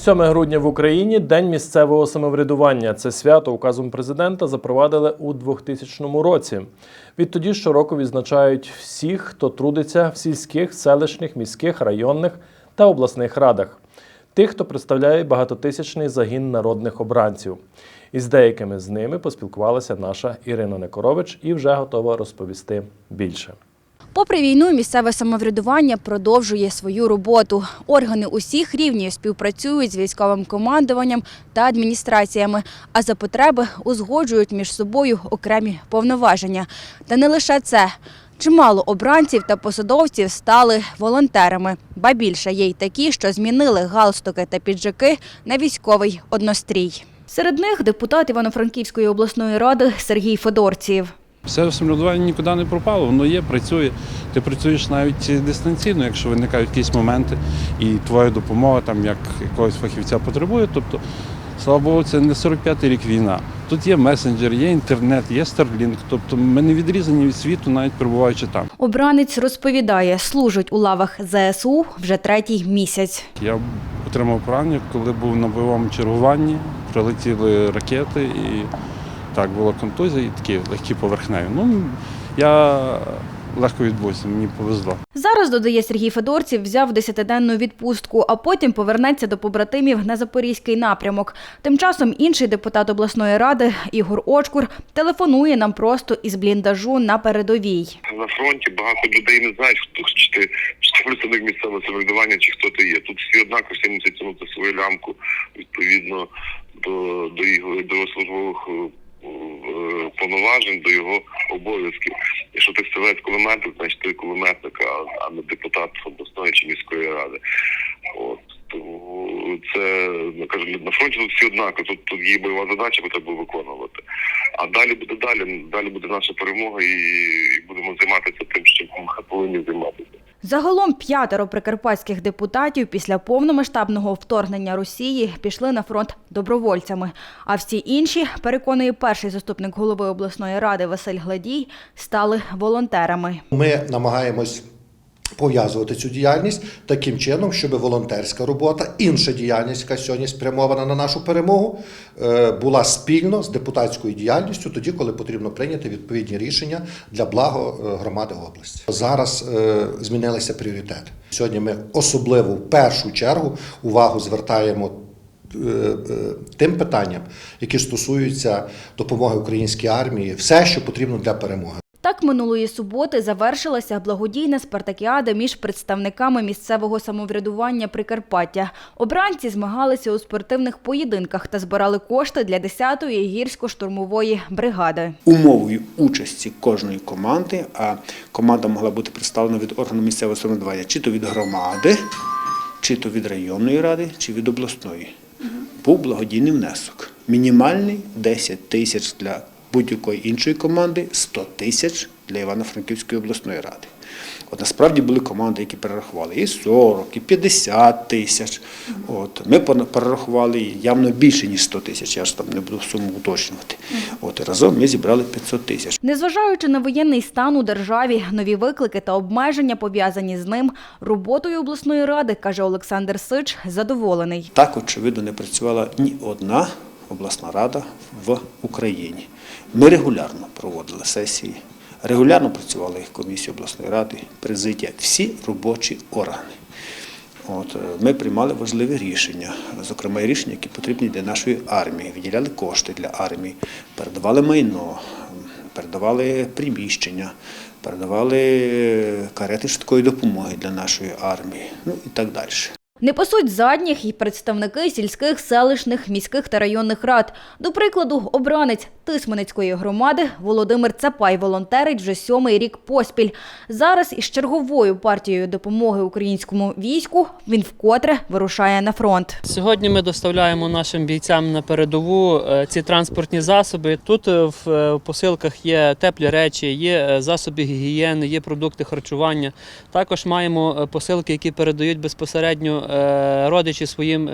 7 грудня в Україні День місцевого самоврядування. Це свято указом президента запровадили у 2000 році. Відтоді щороку відзначають всіх, хто трудиться в сільських, селищних, міських, районних та обласних радах. Тих, хто представляє багатотисячний загін народних обранців. Із деякими з ними поспілкувалася наша Ірина Некорович і вже готова розповісти більше. Попри війну, місцеве самоврядування продовжує свою роботу. Органи усіх рівнів співпрацюють з військовим командуванням та адміністраціями, а за потреби узгоджують між собою окремі повноваження. Та не лише це. Чимало обранців та посадовців стали волонтерами, ба більше є й такі, що змінили галстуки та піджаки на військовий однострій. Серед них депутат Івано-Франківської обласної ради Сергій Федорців. Все самоврядування нікуди не пропало, воно є, працює. Ти працюєш навіть дистанційно, якщо виникають якісь моменти, і твоя допомога там як якогось фахівця потребує. Тобто, слава Богу, це не 45-й рік війна. Тут є месенджер, є інтернет, є Starlink. Тобто ми не відрізані від світу, навіть перебуваючи там. Обранець розповідає, служить у лавах ЗСУ вже третій місяць. Я отримав поранення, коли був на бойовому чергуванні, прилетіли ракети і так була контузія і такі легкі поверхневі. Ну я легко відбувся, мені повезло. Зараз, додає Сергій Федорців, взяв десятиденну відпустку, а потім повернеться до побратимів на Запорізький напрямок. Тим часом інший депутат обласної ради Ігор Очкур телефонує нам просто із бліндажу на передовій. на фронті багато людей не знають, хто чи ти чи ти представник місцевого самоврядування, чи хто ти є. Тут всі однаково всі мусять тягнути свою лямку відповідно до, до його до службових е, повноважень, до його обов'язків. Якщо ти стрілець кулеметник, значить ти кулеметник, а, не депутат обласної чи міської ради. От тому це ну, кажу, на фронті тут всі однаково. Тут, тут є бойова задача, яку треба виконувати. А далі буде далі. Далі буде наша перемога, і, будемо займатися тим, чим ми повинні займатися. Загалом п'ятеро прикарпатських депутатів після повномасштабного вторгнення Росії пішли на фронт добровольцями. А всі інші, переконує перший заступник голови обласної ради Василь Гладій, стали волонтерами. Ми намагаємось пов'язувати цю діяльність таким чином, щоб волонтерська робота, інша діяльність, яка сьогодні спрямована на нашу перемогу, е, була спільно з депутатською діяльністю, тоді, коли потрібно прийняти відповідні рішення для благо е, громади області. Зараз е, змінилися пріоритети. Сьогодні ми особливо в першу чергу увагу звертаємо тим питанням, які стосуються допомоги українській армії, все, що потрібно для перемоги. Минулої суботи завершилася благодійна спартакіада між представниками місцевого самоврядування Прикарпаття. Обранці змагалися у спортивних поєдинках та збирали кошти для 10-ї гірсько-штурмової бригади. умовою участі кожної команди, а команда могла бути представлена від органу місцевого самоврядування, чи то від громади, чи то від районної ради, чи від обласної. Був благодійний внесок. Мінімальний 10 тисяч для будь-якої іншої команди, 100 тисяч для Івано-Франківської обласної ради. От насправді були команди, які перерахували і 40, і 50 тисяч. От ми перерахували явно більше ніж 100 тисяч. Я ж там не буду суму уточнювати. От і разом ми зібрали 500 тисяч. Незважаючи на воєнний стан у державі, нові виклики та обмеження пов'язані з ним, роботою обласної ради, каже Олександр Сич, задоволений. Так, очевидно, не працювала ні одна обласна рада в Україні. Ми регулярно проводили сесії, регулярно працювали їх комісії обласної ради, президія, всі робочі органи. От, е, ми приймали важливі рішення, зокрема рішення, які потрібні для нашої армії. Виділяли кошти для армії, передавали майно, передавали приміщення, передавали е, карети швидкої допомоги для нашої армії, ну і так далі. Не пасуть задніх і представники сільських, селищних, міських та районних рад. До прикладу, обранець Тисменецької громади Володимир Цапай волонтерить вже сьомий рік поспіль. Зараз із черговою партією допомоги українському війську він вкотре вирушає на фронт. Сьогодні ми доставляємо нашим бійцям на передову е, ці транспортні засоби. Тут е, в е, посилках є теплі речі, є засоби гігієни, є продукти харчування. Також маємо посилки, які передають безпосередньо родичі своїм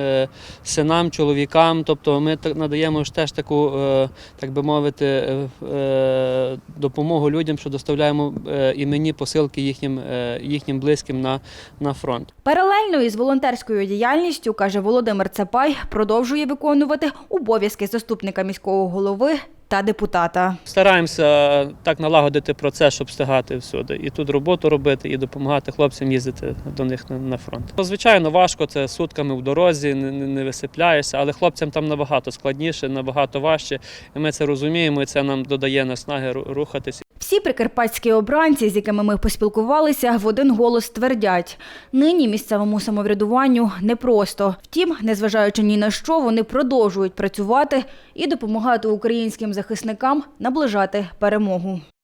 синам, чоловікам. Тобто ми надаємо ж теж таку, так би мовити, е, е, допомогу людям, що доставляємо е, іменні посилки їхнім, їхнім близьким на, на фронт. Паралельно із волонтерською діяльністю, каже Володимир Цепай, продовжує виконувати обов'язки заступника міського голови та депутата. Стараємося так налагодити процес, щоб встигати всюди. І тут роботу робити, і допомагати хлопцям їздити до них на, фронт. Звичайно, важко, це сутками в дорозі, не, висипляєшся, але хлопцям там набагато складніше, набагато важче. І ми це розуміємо, і це нам додає наснаги ру- рухатись. Всі прикарпатські обранці, з якими ми поспілкувалися, в один голос твердять: нині місцевому самоврядуванню непросто. Втім, незважаючи ні на що, вони продовжують працювати і допомагати українським захисникам наближати перемогу.